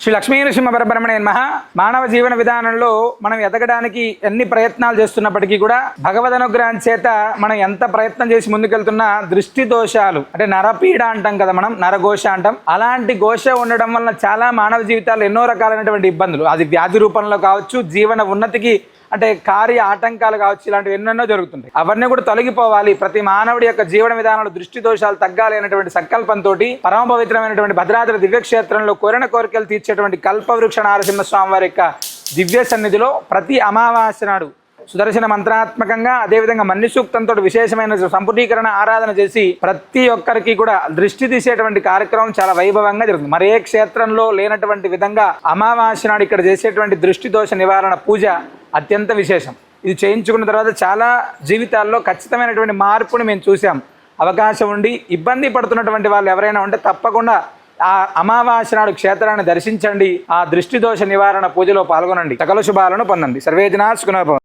శ్రీ లక్ష్మీ నృసింహ పరబ్రహ్మణే మహా మానవ జీవన విధానంలో మనం ఎదగడానికి ఎన్ని ప్రయత్నాలు చేస్తున్నప్పటికీ కూడా భగవద్ అనుగ్రహం చేత మనం ఎంత ప్రయత్నం చేసి ముందుకెళ్తున్నా దృష్టి దోషాలు అంటే నరపీడ అంటాం కదా మనం నరఘోష అంటాం. అలాంటి ఘోష ఉండడం వలన చాలా మానవ జీవితాలు ఎన్నో రకాలైనటువంటి ఇబ్బందులు. అది వ్యాధి రూపంలో కావచ్చు జీవన ఉన్నతికి అంటే కార్య ఆటంకాలు కావచ్చు ఇలాంటివి ఎన్నెన్నో జరుగుతుంటాయి. అవన్నీ కూడా తొలగిపోవాలి. ప్రతి మానవుడి యొక్క జీవన విధానంలో దృష్టి దోషాలు తగ్గాలి అనేటువంటి సంకల్పంతో పరమ పవిత్రమైనటువంటి భద్రాద్రి దివ్యక్షేత్రంలో కోరిన కోరికలు తీర్చేటువంటి కల్పవృక్ష నారసింహ స్వామి వారి యొక్క దివ్య సన్నిధిలో ప్రతి అమావాస్య నాడు సుదర్శన మంత్రాత్మకంగా అదేవిధంగా మన్ని సూక్తంతో విశేషమైన సంపుటీకరణ ఆరాధన చేసి ప్రతి ఒక్కరికి కూడా దృష్టి తీసేటువంటి కార్యక్రమం చాలా వైభవంగా జరుగుతుంది. మరే క్షేత్రంలో లేనటువంటి విధంగా అమావాస్య నాడు ఇక్కడ చేసేటువంటి దృష్టి దోష నివారణ పూజ అత్యంత విశేషం. ఇది చేయించుకున్న తర్వాత చాలా జీవితాల్లో ఖచ్చితమైనటువంటి మార్పుని మేము చూసాం అవకాశం ఉండి ఇబ్బంది పడుతున్నటువంటి వాళ్ళు ఎవరైనా ఉంటే తప్పకుండా ఆ అమావాస్య నాడు క్షేత్రాన్ని దర్శించండి. ఆ దృష్టి దోష నివారణ పూజలో పాల్గొనండి. సకల శుభాలను పొందండి. సర్వేజనా సుఖనోభవం